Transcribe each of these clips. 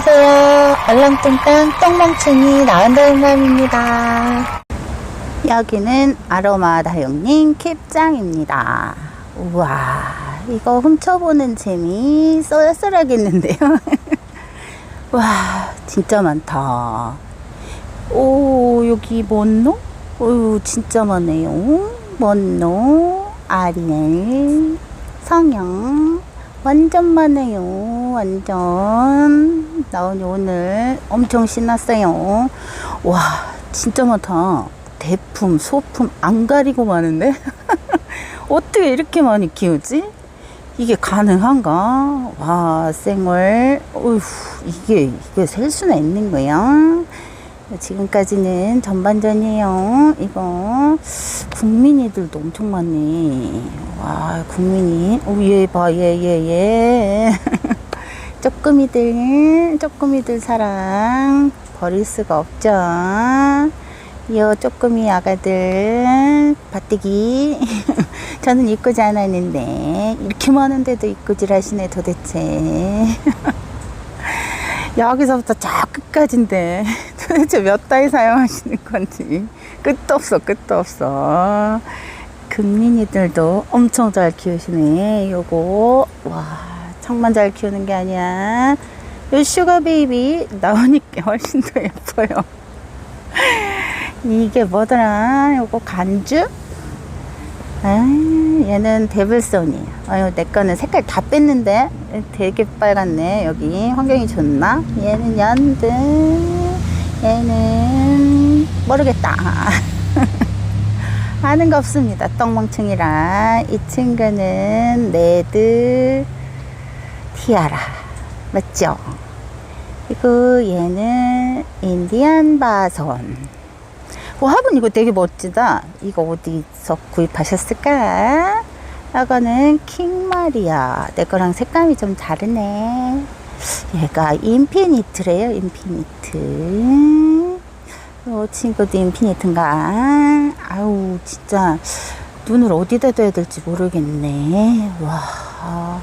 안녕하세요. 얼렁뚱땅 똥멍충이 나은다용감입니다. 여기는 아로마 다용님 캡장입니다. 우와, 이거 훔쳐보는 재미 쏠쏠하겠는데요. 와, 진짜 많다. 오, 여기 뭔노? 오, 진짜 많네요. 뭔노, 아리엘, 성형, 완전 많아요. 완전. 나은이 오늘 엄청 신났어요. 와, 진짜 많다. 대품, 소품 안 가리고 많은데? 어떻게 이렇게 많이 키우지? 이게 가능한가? 와, 생얼. 어휴, 이게, 이게 셀 수나 있는 거야? 지금까지는 전반전이에요. 이거 국민이들도 엄청 많네. 와 국민이. 오얘 봐, 얘, 얘, 얘. 쪼끄미들, 쪼끄미들 사랑 버릴 수가 없죠. 요 쪼끄미 아가들 바띠기. 저는 이쁘지 않았는데 이렇게 많은데도 이쁘질 하시네 도대체. 여기서부터 저 끝까지인데 도대체 몇 달이 사용하시는 건지. 끝도 없어 끝도 없어. 금민이들도 엄청 잘 키우시네. 요거. 와 정말 잘 키우는 게 아니야. 요 슈가 베이비 나오니까 훨씬 더 예뻐요. 이게 뭐더라? 요거 간주? 아, 얘는 데블손이에요. 내 거는 색깔 다 뺐는데? 되게 빨갛네. 여기. 환경이 좋나? 얘는 연등. 얘는 모르겠다. 아는 거 없습니다. 똥멍충이라. 이 친구는 레드 티아라. 맞죠? 그리고 얘는 인디안 바손. 와, 화분 이거 되게 멋지다. 이거 어디서 구입하셨을까? 이거는 킹마리아. 내 거랑 색감이 좀 다르네. 얘가 인피니트래요, 인피니트. 이 친구도 인피니트인가? 아우, 진짜 눈을 어디다 둬야 될지 모르겠네. 와,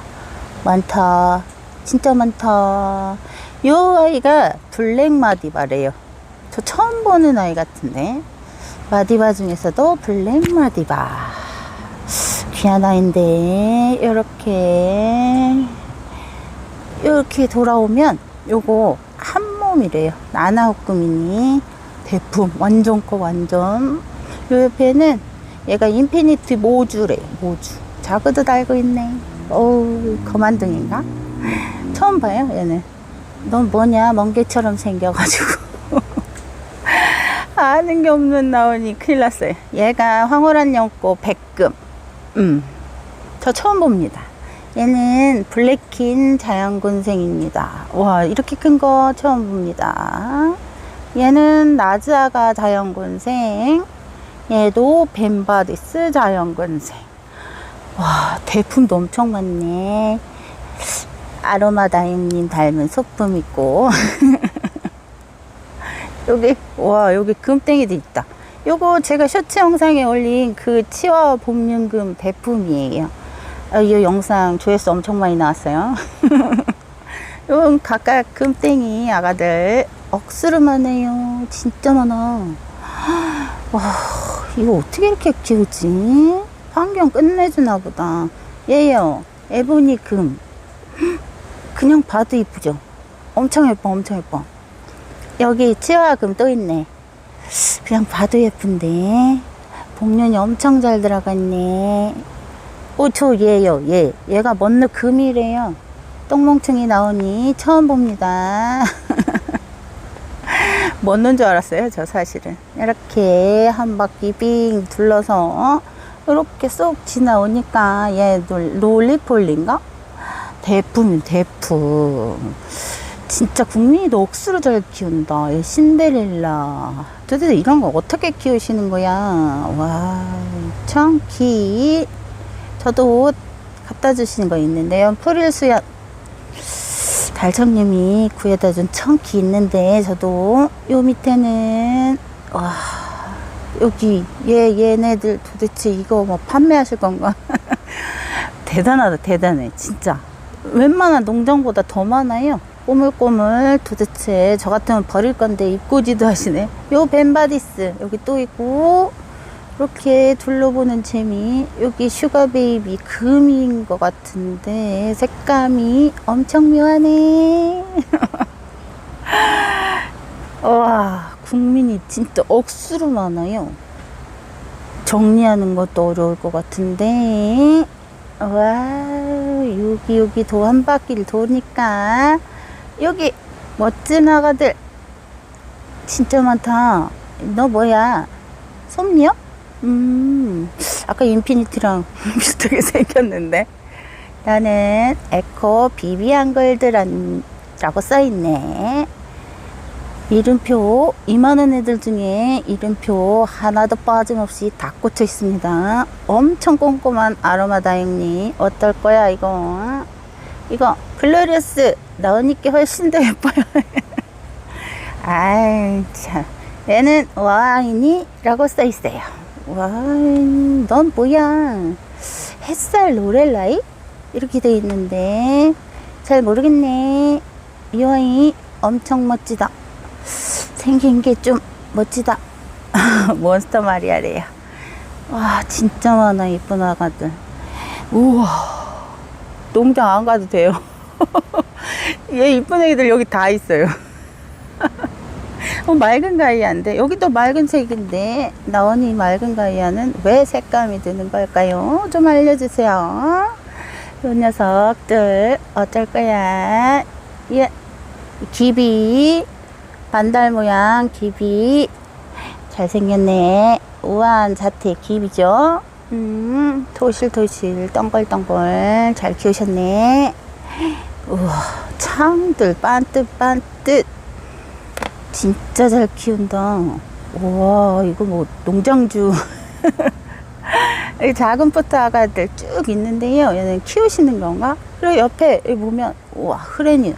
많다. 진짜 많다. 요 아이가 블랙 마디바래요. 저 처음 보는 아이 같은데 마디바 중에서도 블랙 마디바 귀한 아이인데 이렇게 이렇게 돌아오면 요거 한 몸이래요 나나호꾸미니 대품 완전 커 완전 요 옆에는 얘가 인피니트 모주래 모주 자그도 달고 있네 어우 거만둥인가 처음 봐요 얘는 넌 뭐냐 멍게처럼 생겨가지고 아는 게 없는 나오니 큰일 났어요. 얘가 황홀한 연꽃 백금. 음. 저 처음 봅니다. 얘는 블랙킨 자연군생입니다. 와, 이렇게 큰 거 처음 봅니다. 얘는 나즈아가 자연군생. 얘도 벤바디스 자연군생. 와, 대품도 엄청 많네. 아로마다임님 닮은 소품 있고. 여기 와 여기 금땡이도 있다 요거 제가 셔츠 영상에 올린 그 치와 봄윤금 대품이에요 아, 이 영상 조회수 엄청 많이 나왔어요. 요 각각 금땡이 아가들 억수로 많아요. 진짜 많아. 와 이거 어떻게 이렇게 키우지? 환경 끝내주나 보다. 얘요 에보니 금. 그냥 봐도 이쁘죠? 엄청 예뻐 엄청 예뻐. 여기 치와금 또 있네. 그냥 봐도 예쁜데. 복륜이 엄청 잘 들어갔네. 오, 저 얘요, 얘. 얘가 먼느 금이래요. 똥멍청이 나오니 처음 봅니다. 먼는 줄 알았어요, 저 사실은. 이렇게 한 바퀴 빙 둘러서, 이렇게 쏙 지나오니까 얘 롤리폴린가? 대품, 대품. 진짜 국민이도 억수로 잘 키운다. 신데렐라. 도대체 이런 거 어떻게 키우시는 거야? 와, 청키. 저도 옷 갖다 주시는 거 있는데요. 프릴 수연. 달청님이 구해다 준 청키 있는데, 저도 요 밑에는, 와, 여기, 얘, 얘네들 도대체 이거 뭐 판매하실 건가? 대단하다, 대단해. 진짜. 웬만한 농장보다 더 많아요. 꼬물꼬물 도대체 저 같으면 버릴 건데 입고지도 하시네. 요 벤바디스 여기 또 있고 이렇게 둘러보는 재미. 여기 슈가 베이비 금인 것 같은데 색감이 엄청 묘하네. 와 국민이 진짜 억수로 많아요. 정리하는 것도 어려울 것 같은데. 와, 여기, 여기 도 한 바퀴를 도니까, 여기, 멋진 아가들. 진짜 많다. 너 뭐야? 솜니요? 음, 아까 인피니티랑 비슷하게 생겼는데. 나는 에코 비비안걸드라고 써있네. 이름표 2만원 애들 중에 이름표 하나도 빠짐없이 다 꽂혀 있습니다. 엄청 꼼꼼한 아로마 다행님 어떨 거야 이거? 이거 글로리어스 나으니까 훨씬 더 예뻐요. 아이 참. 얘는 와인이 라고 써 있어요 와인 넌 뭐야 햇살 로렐라이 이렇게 돼 있는데 잘 모르겠네 이 와인 엄청 멋지다 생긴 게 좀 멋지다. 몬스터 마리아래요. 와, 진짜 많아, 이쁜 아가들. 우와, 농장 안 가도 돼요. 얘 이쁜 애기들 여기 다 있어요. 어, 맑은 가이아인데, 여기도 맑은 색인데, 나원이 맑은 가이아는 왜 색감이 드는 걸까요? 좀 알려주세요. 요 녀석들, 어쩔 거야? 예, 기비. 반달 모양 기비 잘생겼네 우아한 자태 기비죠 음 토실토실 동글동글 잘 키우셨네 우와 창들 반듯반듯 진짜 잘 키운다 우와 이거 뭐 농장주 작은 포트 아가들 쭉 있는데요 얘는 키우시는 건가 그리고 옆에 보면 우와 흐레뉴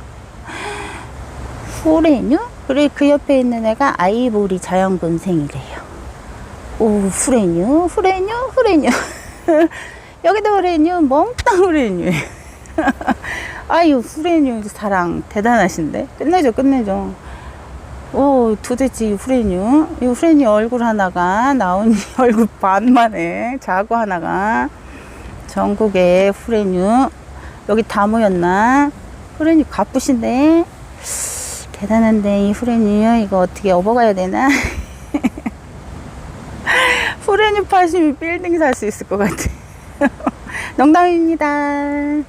후레뉴? 그리고 그 옆에 있는 애가 아이보리 자연분생이래요. 오, 후레뉴, 후레뉴, 후레뉴. 여기도 후레뉴, 멍땅 후레뉴. 아유, 후레뉴 사랑 대단하신데? 끝내줘, 끝내 도대체 이 후레뉴. 이 후레뉴 얼굴 하나가 나온 얼굴 반만에 자고 하나가 전국에 후레뉴. 여기 다 모였나? 후레뉴 가쁘신데? 대단한데 이 후레뉴 이거 어떻게 업어가야 되나? 후레뉴 파시면 빌딩 살 수 있을 것 같아. 농담입니다.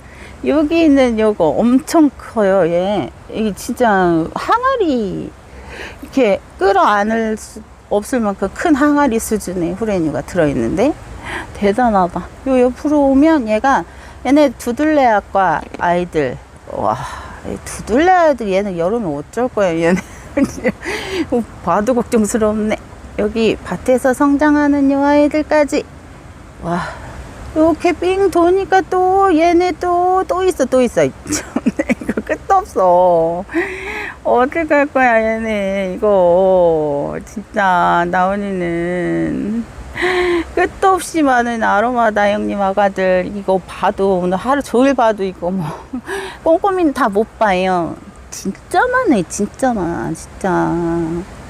여기 있는 요거 엄청 커요. 얘 이게 진짜 항아리 이렇게 끌어안을 수 없을 만큼 큰 항아리 수준의 후레뉴가 들어있는데 대단하다. 요 옆으로 오면 얘가 얘네 두들레아과 아이들. 와 아이들 얘는 여름에 어쩔 거야 얘는 봐도 걱정스럽네. 여기 밭에서 성장하는 요 아이들까지. 와 이렇게 삥 도니까 또 얘네 또 또 있어 또 있어. 이거 끝도 없어 어떻게 갈 거야 얘네? 이거. 진짜 나은이는. 끝도 없이 많은 아로마 다 형님 아가들 이거 봐도 오늘 하루 종일 봐도 이거 뭐. 꼼꼼히 다 못 봐요. 진짜 많네 진짜 많아 진짜.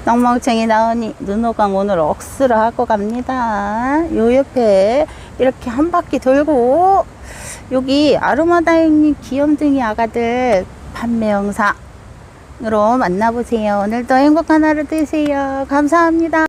엉망챙이 나으니 눈호강 오늘 억수로 하고 갑니다. 요 옆에 이렇게 한 바퀴 돌고 여기 아로마 다 형님 귀염둥이 아가들 판매 영상 으로 만나보세요. 오늘도 행복한 하루 되세요. 감사합니다